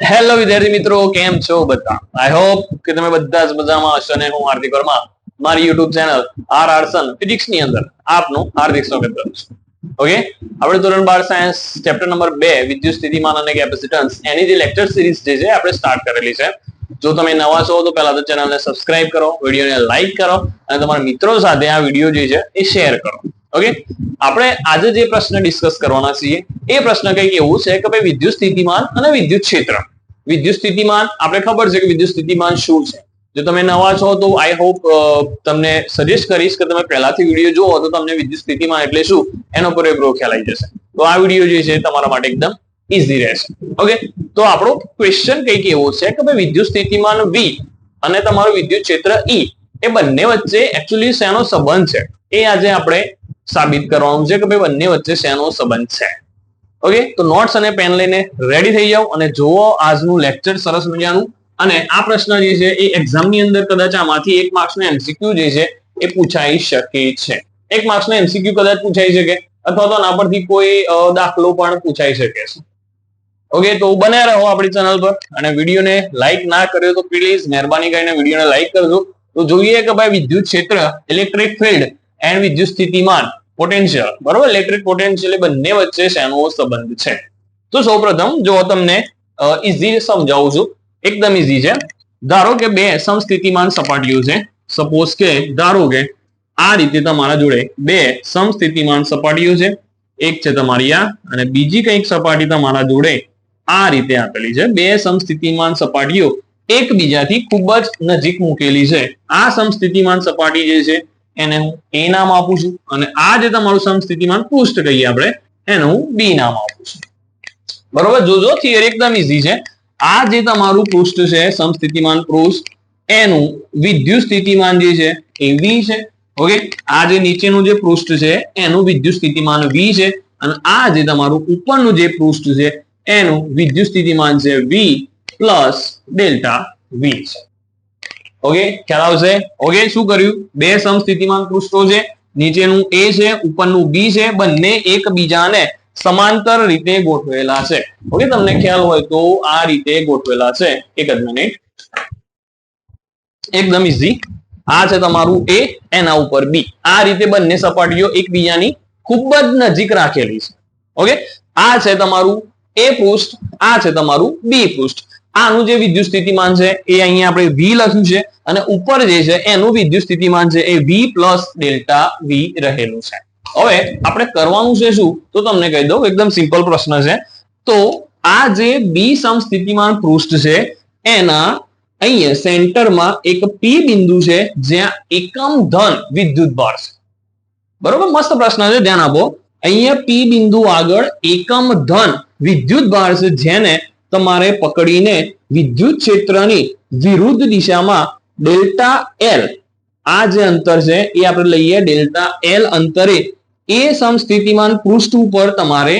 Hello વિદ્યાર્થી મિત્રો, કેમ છો બધા? આઈ હોપ કે તમે બધા જ મજામાં હશો અને હું હાર્દિક વર્મા, મારી યુટ્યુબ ચેનલ આર આરસન ફિઝિક્સની અંદર આપનું હાર્દિક સ્વાગત કરું છું. ઓકે આપણે ધોરણ બાર સાયન્સ ચેપ્ટર નંબર બે, વિદ્યુત સ્થિતિમાન અને કેપેસિટન્સ એની જે લેક્ચર સિરીઝ જે છે, આપણે સ્ટાર્ટ કરેલી છે. જો તમે નવા છો, તો પહેલા તો ચેનલને સબસ્ક્રાઇબ કરો વિડીયોને લાઈક કરો, અને તમારા મિત્રો સાથે આ વીડિયો જે છે, એ શેર કરો. ઓકે આપણે આજે જે પ્રશ્ન ડિસ્કસ કરવાના છીએ, એ પ્રશ્ન કંઈક એવું છે કે ભાઈ વિદ્યુત સ્થિતિમાન અને વિદ્યુત ક્ષેત્ર. વિદ્યુત સ્થિતિમાન, આપણે ખબર છે કે વિદ્યુત સ્થિતિમાન શું છે. જો તમે નવા છો તો આઈ હોપ તમને સજેસ્ટ કરીશ કે તમે પહેલાથી વીડિયો જુઓ તો તમને વિદ્યુત સ્થિતિમાન એટલે શું? એનો પૂરેપૂરો ખ્યાલ આવી જશે. તો આ વીડિયો જે છે તમારા માટે એકદમ ઇઝી રહેશે. ઓકે તો આપણો ક્વેશ્ચન કંઈક એવો છે કે ભાઈ વિદ્યુત સ્થિતિમાન વી અને તમારું વિદ્યુત ક્ષેત્ર ઈ એ બંને વચ્ચે એકચ્યુઅલી શેનો સંબંધ છે? એ આજે આપણે સાબિત કરવાનું છે કે ભાઈ બંને વચ્ચે શેનો સંબંધ છે. ઓકે તો નોટ્સ અને પેન લઈને રેડી થઈ જાઓ અને જુઓ આજનું લેક્ચર સરસ મજાનું. અને આ પ્રશ્ન જે છે એ એક્ઝામની અંદર કદાચ આમાંથી એક માર્ક્સનો એમસીક્યુ જે છે એ પૂછાઈ શકે છે. એક માર્ક્સનો એમસીક્યુ કદાચ પૂછાઈ શકે અથવા તો આના પરથી કોઈ દાખલો પણ પૂછાઈ શકે છે. ઓકે તો બને રહો આપણી ચેનલ પર અને વિડીયોને લાઈક ના કર્યો તો પ્લીઝ મહેરબાની કરીને વિડીયોને લાઈક કરજો. તો જોઈએ કે ભાઈ વિદ્યુત ક્ષેત્ર ઇલેક્ટ્રિક ફિલ્ડ એન્ડ વિદ્યુત સ્થિતિમાન પોટેન્શિયલ બરોબર? ઇલેક્ટ્રિક પોટેન્શિયલ બંને વચ્ચે શેનો સંબંધ છે? તો સૌપ્રથમ, જો તમને ઇઝી સમજાવું છું. એકદમ ઇઝી છે. ધારો કે બે સમસ્થિતિમાન સપાટીઓ છે. સપોઝ કે, ધારો કે આ રીતે તમારા જોડે બે સમસ્થિતિમાન સપાટીઓ છે. એક છે તમારી આ અને બીજી કંઈક સપાટી તમારા જોડે આ રીતે આપેલી છે. બે સમસ્થિતિમાન સપાટીઓ એકબીજાથી ખૂબ જ નજીક મૂકેલી છે. આ સમસ્થિતિમાન સપાટી જે છે એને હું એ નામ આપું છું અને આ જે તમારું સમસ્થિતિમાન પૃષ્ઠ કહીએ આપણે, એને હું બી નામ આપું છું. બરોબર? જોજો થિયરી એકદમ ઈઝી છે. આ જે તમારું પૃષ્ઠ છે, સમસ્થિતિમાન પૃષ્ઠ એનું વિદ્યુત સ્થિતિમાન જે છે, એ વી છે. ઓકે આ જે નીચેનું જે પૃષ્ઠ છે, એનું વિદ્યુત સ્થિતિમાન વી છે. અને આ જે તમારું ઉપરનું જે પૃષ્ઠ છે, એનું વિદ્યુત સ્થિતિમાન છે વી પ્લસ ડેલ્ટા વી છે. ઓકે ખ્યાલ આવશે? ઓકે શું કર્યું? બે સમસ્થિતિમાન પૃષ્ઠો છે, નીચેનું એ છે, ઉપરનું બી છે, બંને એકબીજાને સમાંતર રીતે ગોઠવેલા છે. ઓકે તમને ખ્યાલ હોય તો આ રીતે ગોઠવેલા છે. એક જ મિનિટ એકદમ ઇઝી આ છે તમારું એ એના ઉપર બી આ રીતે બંને સપાટીઓ એકબીજાની ખૂબ જ નજીક રાખેલી છે. ઓકે આ છે તમારું એ પૃષ્ઠ, આ છે તમારું બી પૃષ્ઠ. આનું જે વિદ્યુત સ્થિતિમાન છે એ અહીંયા આપણે વી લખ્યું છે અને ઉપર જે છે એનું વિદ્યુત સ્થિતિમાન છે એ વી પ્લસ ડેલ્ટા વી રહેલું છે. હવે આપણે કરવાનું છે શું? તો તમને કહી દઉં, એકદમ સિમ્પલ પ્રશ્ન છે. તો આ જે બી સમસ્થિતિમાન પૃષ્ઠ છે, એના અહીંયા સેન્ટરમાં એક પી બિંદુ છે, જ્યાં એકમ ધન વિદ્યુત ભાર છે. બરોબર? મસ્ત પ્રશ્ન છે, ધ્યાન આપો. અહીંયા પી બિંદુ આગળ એકમ ધન વિદ્યુત ભાર છે, જેને તમારે પકડીને વિદ્યુત ક્ષેત્રની વિરુદ્ધ દિશામાં ડેલ્ટા એલ, આ જે અંતર છે એ આપણે લઈએ ડેલ્ટા એલ અંતરે, એ સમસ્થિતિમાન પૃષ્ઠ ઉપર તમારે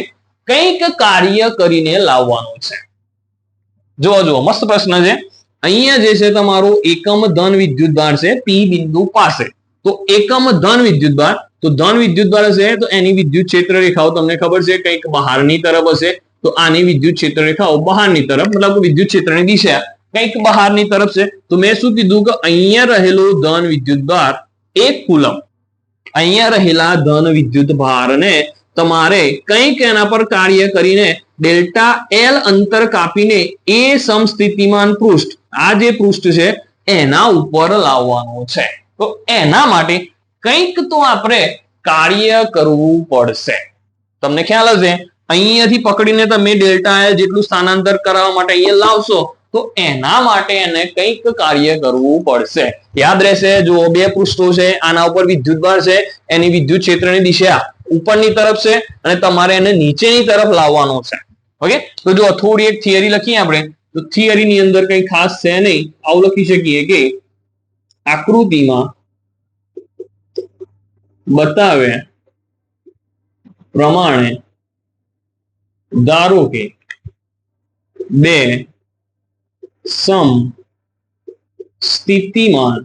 કંઈક કાર્ય કરીને લાવવાનું છે. જુઓ જુઓ, મસ્ત પ્રશ્ન છે. અહીંયા જે છે તમારો એકમ ધન વિદ્યુત ભાર છે પી બિંદુ પાસે. તો એકમ ધન વિદ્યુત ભાર તો ધન વિદ્યુત ભાર હશે, તો એની વિદ્યુત ક્ષેત્ર રેખાઓ તમને ખબર છે, કંઈક બહારની તરફ હશે તો આની વિદ્યુત ક્ષેત્ર રેખાઓ બહારની તરફ, મતલબ વિદ્યુત ક્ષેત્રની દિશા. કંઈક બહારની તરફ છે. તો મેં શું કીધું કે અહીંયા રહેલો ધન વિદ્યુત ભાર એક કુલમ. અહીંયા રહેલા ધન વિદ્યુત ભારને તમારે કંઈક એના પર કાર્ય કરીને ડેલ્ટા એલ અંતર કાપીને એ સમસ્થિતિમાન પૃષ્ઠ, આ જે પૃષ્ઠ છે, એના ઉપર લાવવાનું છે. તો એના માટે કંઈક તો આપણે કાર્ય કરવું પડશે. તમને ખ્યાલ હશે? અહીંયાથી પકડીને તમે ડેલ્ટા એલ જેટલું સ્થાનાંતર કરાવવા માટે અહીંયા લાવશો, તો એના માટે એને કંઈક કાર્ય કરવું પડશે. યાદ રહેશે, જો બે પૃષ્ઠો છે, આના ઉપર વિદ્યુતભાર છે, એની વિદ્યુત ક્ષેત્રની દિશા ઉપરની તરફ છે, અને તમારે એને નીચેની તરફ લાવવાનો છે. ઓકે? તો જો થોડી એક થિયરી લખીએ આપણે, તો થિયરીની અંદર કંઈ ખાસ છે નહીં. આવું લખી શકીએ કે આકૃતિમાં બતાવે પ્રમાણે ધારો કે બે સમ સ્થિતિમાન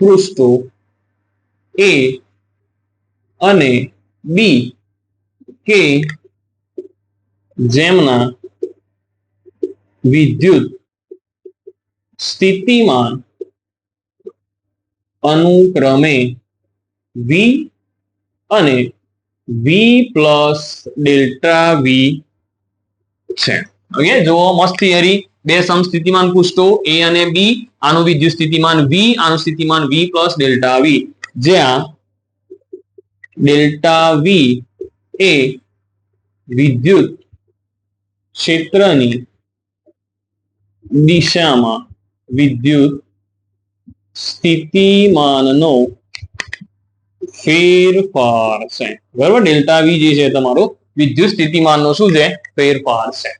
પૃષ્ઠો એ અને બી કે જેમના વિદ્યુત સ્થિતિમાન અનુક્રમે વી અને વી પ્લસ ડેલ્ટા વી છે. ઓકે જુઓ, મસ્ત થિયરી બે સમસ્થિતિમાન પુષ્ટો એ અને બી આનું વિદ્યુત સ્થિતિમાન વી આનું સ્થિતિમાન વી પ્લસ ડેલ્ટા વી જ્યાં ડેલ્ટા વી એ વિદ્યુત ક્ષેત્રની દિશામાં વિદ્યુત સ્થિતિમાનનો ફેરફાર છે. બરાબર? ડેલ્ટા વી જે છે તમારો વિદ્યુત સ્થિતિમાનનો શું છે? ફેરફાર છે.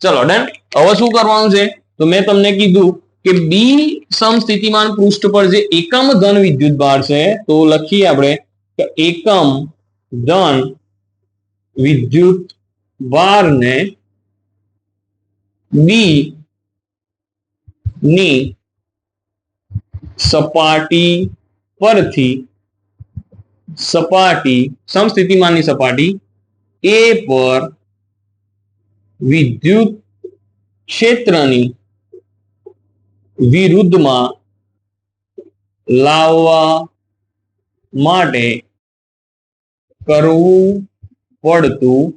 ચલો, ડન. હવે શું કરવાનું છે? તો મેં તમને કીધું કે બી સમસ્થિતિમાન પૃષ્ઠ પર જે એકમ ધન વિદ્યુત ભાર છે, તો લખીએ આપણે કે એકમ ધન વિદ્યુત ભારને બી ની સપાટી પરથી સપાટી, સમસ્થિતિમાનની સપાટી એ પર વિદ્યુત ક્ષેત્રની વિરુદ્ધમાં લાવવા માટે કરવું પડતું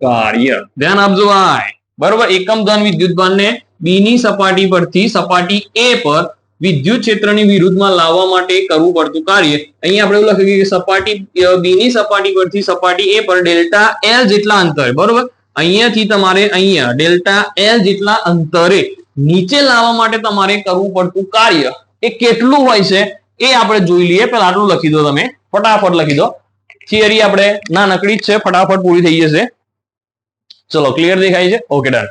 કાર્ય. ધ્યાન આપજો ભાઈ. બરોબર, એકમ ધન વિદ્યુતભારને બી ની સપાટી પરથી સપાટી એ પર વિદ્યુત ક્ષેત્રની વિરુદ્ધમાં લાવવા માટે કરવું પડતું કાર્ય. અહીંયા આપણે એવું લખ્યું કે સપાટી બી ની સપાટી પરથી સપાટી એ પર ડેલ્ટા એલ જેટલા અંતરે, બરોબર? અહીંયાથી તમારે અહીંયા ડેલ્ટા એલ જેટલા અંતરે નીચે લાવવા માટે તમારે કરવું પડતું કાર્ય. એ કેટલું હોય છે? એ આપણે જોઈ લઈએ. પેલા આટલું લખી દો તમે. ફટાફટ લખી દો. થિયરી આપણે ના નકડી જ છે. ફટાફટ પૂરી થઈ જશે. ચલો, ક્લિયર દેખાય છે? ઓકે ડન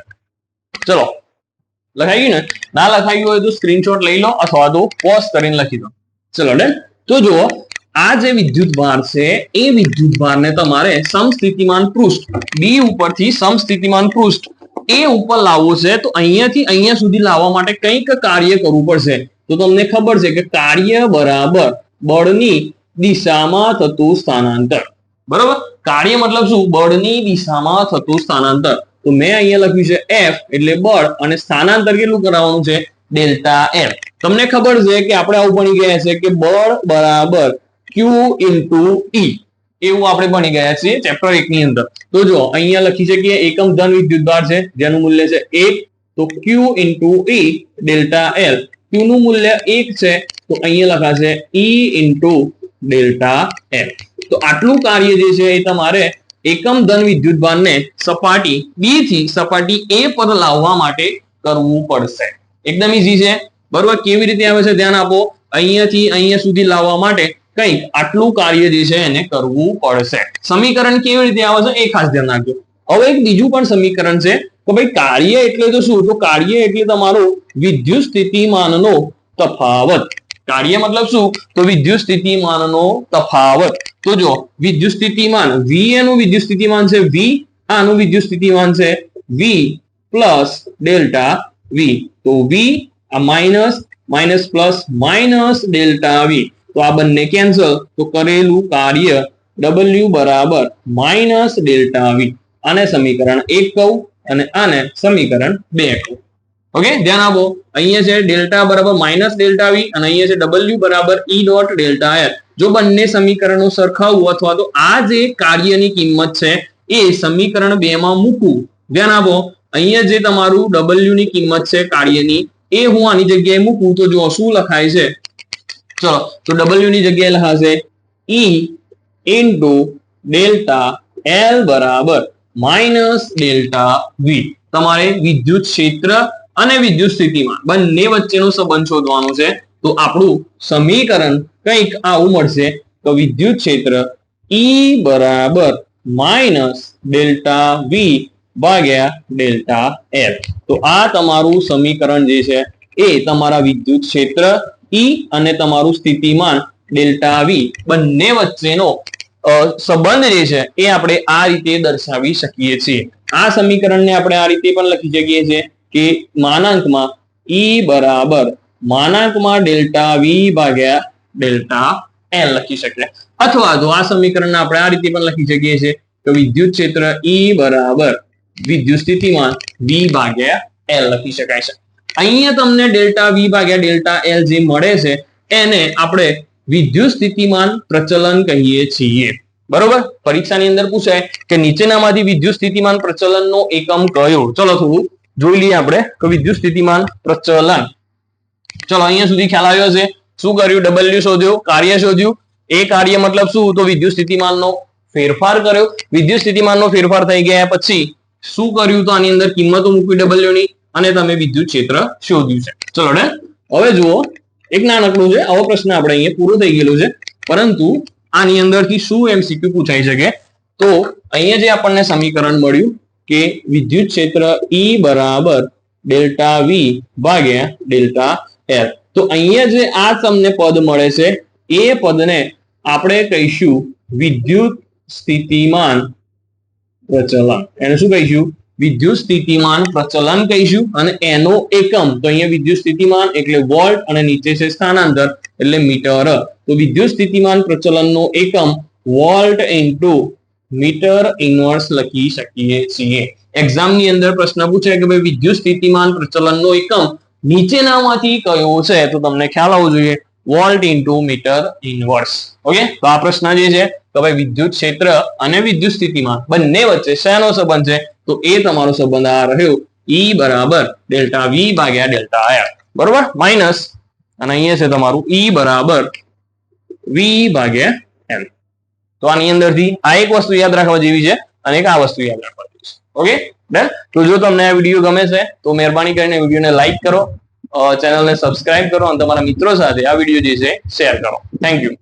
ચલો. લખાઈ ગયું ને? ના લખાયું હોય તો સ્ક્રીનશોટ લઈ લો અથવા તો પોઝ કરીને લખી દો. ચલો ડન. તો જુઓ, આ જે વિદ્યુત ભાર છે, એ વિદ્યુત ભારને તમારે સમસ્થિતિમાન પૃષ્ઠ બી ઉપરથી સમસ્થિતિમાન પૃષ્ઠ એ ઉપર લાવવો છે, તો અહીંયાથી અહીંયા સુધી લાવવા માટે કંઈક કાર્ય કરવું પડશે. તો તમને ખબર છે કે કાર્ય બરાબર બળની દિશામાં થતું સ્થાનાંતર. બરોબર? કાર્ય મતલબ શું? બળની દિશામાં થતું સ્થાનાંતર. તો મેં અહીંયા લખ્યું છે એફ એટલે બળ અને સ્થાનાંતર કેટલું કરાવવાનું છે? ડેલ્ટા એફ તમને ખબર છે કે આપણે આવું ભણી ગયા છે કે બળ બરાબર ક્યુ ઇન્ટુ ઈ એવું આપણે ભણી ગયા છીએ ચેપ્ટર એક ની અંદર. તો જો, અહીંયા લખી છે કે એકમ ધન વિદ્યુતભાર છે, જેનું મૂલ્ય છે એક. તો Q into E delta L Q નું મૂલ્ય એક છે, તો અહીંયા લખાશે ઈ ઇન્ટુ ડેલ્ટા એલ તો આટલું કાર્ય જે છે એ તમારે એકમ ધન વિદ્યુતભારને સપાટી બી થી સપાટી એ પર લાવવા માટે કરવું પડશે. એકદમ ઈઝી છે. બરોબર? કેવી રીતે આવે છે? ધ્યાન આપો. અહીંયાથી અહીંયા સુધી લાવવા માટે કંઈક આટલું કાર્ય જે છે એને કરવું પડશે. સમીકરણ કેવી રીતે આવે છે? એ ખાસ ધ્યાન રાખજો. હવે એક બીજું પણ સમીકરણ છે કે ભાઈ કાર્ય એટલે તો શું? તો કાર્ય એટલે તમારો વિદ્યુત સ્થિતિમાનનો તફાવત. કાર્ય મતલબ શું? તો વિદ્યુત સ્થિતિમાનનો તફાવત. તો જો વિદ્યુત સ્થિતિમાન વી એનું વિદ્યુત સ્થિતિમાન છે વી આનું વિદ્યુત સ્થિતિમાન છે વી પ્લસ ડેલ્ટા વી તો વી આ minus minus plus minus delta V તો આ બંને કેન્સલ તો કરેલું કાર્ય ડબલ્યુ બરાબર માઇનસ ડેલ્ટા વી આને સમીકરણ એક કહું અને આને સમીકરણ બે કહું. ઓકે ધ્યાન આપો. અહીંયા છે ડેલ્ટા બરાબર માઇનસ ડેલ્ટા વી અને અહીંયા છે ડબલ્યુ બરાબર ઈ ડોટ ડેલ્ટા એર જો બંને સમીકરણો સરખાવવું અથવા તો આ જે કાર્યની કિંમત છે, એ સમીકરણ બે માં મૂકવું. ધ્યાન આપો. અહીંયા જે તમારું ડબલ્યુ ની કિંમત છે કાર્યની, એ હું આની જગ્યાએ મૂકું તો જો શું લખાય છે. ચલો, તો ડબલ્યુ ની જગ્યાએ લખાશે ઈ ઇન્ટુ ડેલ્ટા એલ બરાબર માઇનસ ડેલ્ટા વી તમારે વિદ્યુત ક્ષેત્ર અને વિદ્યુત સ્થિતિમાં બંને વચ્ચેનો સંબંધ શોધવાનો છે. તો આપણું સમીકરણ કંઈક આવું મળશે તો વિદ્યુત ક્ષેત્ર ઈ બરાબર માઇનસ ડેલ્ટા વી ભાગ્યા ડેલ્ટા એફ તો આ તમારું સમીકરણ જે છે એ તમારા વિદ્યુત ક્ષેત્ર ઈ અને તમારું સ્થિતિમાન ડેલ્ટા વી બંને વચ્ચેનો સંબંધ જે છે એ આપણે આ રીતે દર્શાવી શકીએ છીએ. આ સમીકરણને આપણે આ રીતે પણ લખી શકીએ છીએ. કે માનાંકમાં ઈ બરાબર માનાંકમાં ડેલ્ટા વી ભાગ્યા ડેલ્ટા એલ લખી શકીએ અથવા તો આ સમીકરણને આપણે આ રીતે પણ લખી શકીએ છીએ કે વિદ્યુત ક્ષેત્ર ઈ બરાબર વિદ્યુત સ્થિતિમાન વી ભાગ્યા એલ લખી શકાય છે. અહીંયા તમને ડેલ્ટા વી ભાગ્યા ડેલ્ટા એલ જે મળે છે, એને આપણે વિદ્યુત સ્થિતિમાન પ્રચલન કહીએ છીએ. બરોબર? પરીક્ષાની અંદર પૂછાય કે નીચેનામાંથી વિદ્યુત સ્થિતિમાન પ્રચલનનો એકમ કયો? ચલો થોડું જોઈ લઈએ આપણે કે વિદ્યુત સ્થિતિમાન પ્રચલન. ચલો, અહીંયા સુધી ખ્યાલ આવ્યો છે. શું કર્યું? ડબલ્યુ શોધ્યું, કાર્ય શોધ્યું. એ કાર્ય મતલબ શું? તો વિદ્યુત સ્થિતિમાનનો ફેરફાર કર્યો. વિદ્યુત સ્થિતિમાનનો ફેરફાર થઈ ગયા પછી શું કર્યું? તો આની અંદર કિંમતો મૂકવી ડબલ્યુ ની અને તમે વિદ્યુત ક્ષેત્ર શોધ્યું છે. ચલો હવે જુઓ, એક નાનકડું છે. આવો પ્રશ્ન આપણે અહીંયા પૂરો થઈ ગયેલો છે. પરંતુ આની અંદરથી શું એમસીક્યુ પૂછાઈ શકે? તો અહીંયા જે આપણને સમીકરણ મળ્યું કે વિદ્યુત ક્ષેત્ર E બરાબર ડેલ્ટા વી ભાગ્યા ડેલ્ટા એલ તો અહીંયા જે આ તમને પદ મળે છે, એ પદને આપણે કહીશું વિદ્યુત સ્થિતિમાન પ્રચલન. એને શું કહીશું? વિદ્યુત સ્થિતિમાન પ્રચલન કહીશું અને એનો એકમ. તો અહીંયા વિદ્યુત સ્થિતિમાન એટલે વોલ્ટ અને નીચે છે સ્થાનાંતર એટલે મીટર. તો વિદ્યુત સ્થિતિમાન પ્રચલનનો એકમ વોલ્ટ ઇન્ટુ મીટર ઇનવર્સ લખી શકીએ છીએ. એક્ઝામની અંદર પ્રશ્ન પૂછે કે ભાઈ વિદ્યુત સ્થિતિમાન પ્રચલનનો એકમ નીચેનામાંથી કયો છે? તો તમને ખ્યાલ આવવો જોઈએ. Volt into metre inverse okay તો આ પ્રશ્ન જે છે કે ભાઈ વિદ્યુત ક્ષેત્ર અને વિદ્યુત સ્થિતિમાન બંને વચ્ચે શેનો સંબંધ છે? તો એ તમારો સંબંધ આ રહ્યો. ઈ બરાબર ડેલ્ટા વી ભાગ્યા ડેલ્ટા આર બરોબર? માઇનસ અને અહીંયા છે તમારું ઈ બરાબર વી ભાગ્યા એમ તો આની અંદરથી આ એક વસ્તુ યાદ રાખવા જેવી છે અને એક આ વસ્તુ યાદ રાખવા જેવી છે. ઓકે ડન તો જો તમને આ વીડિયો ગમે છે, તો મહેરબાની કરીને વિડીયોને લાઈક કરો ચેનલને સબસ્ક્રાઇબ કરો અને તમારા મિત્રો સાથે આ વીડિયો જે છે શેર કરો. Thank you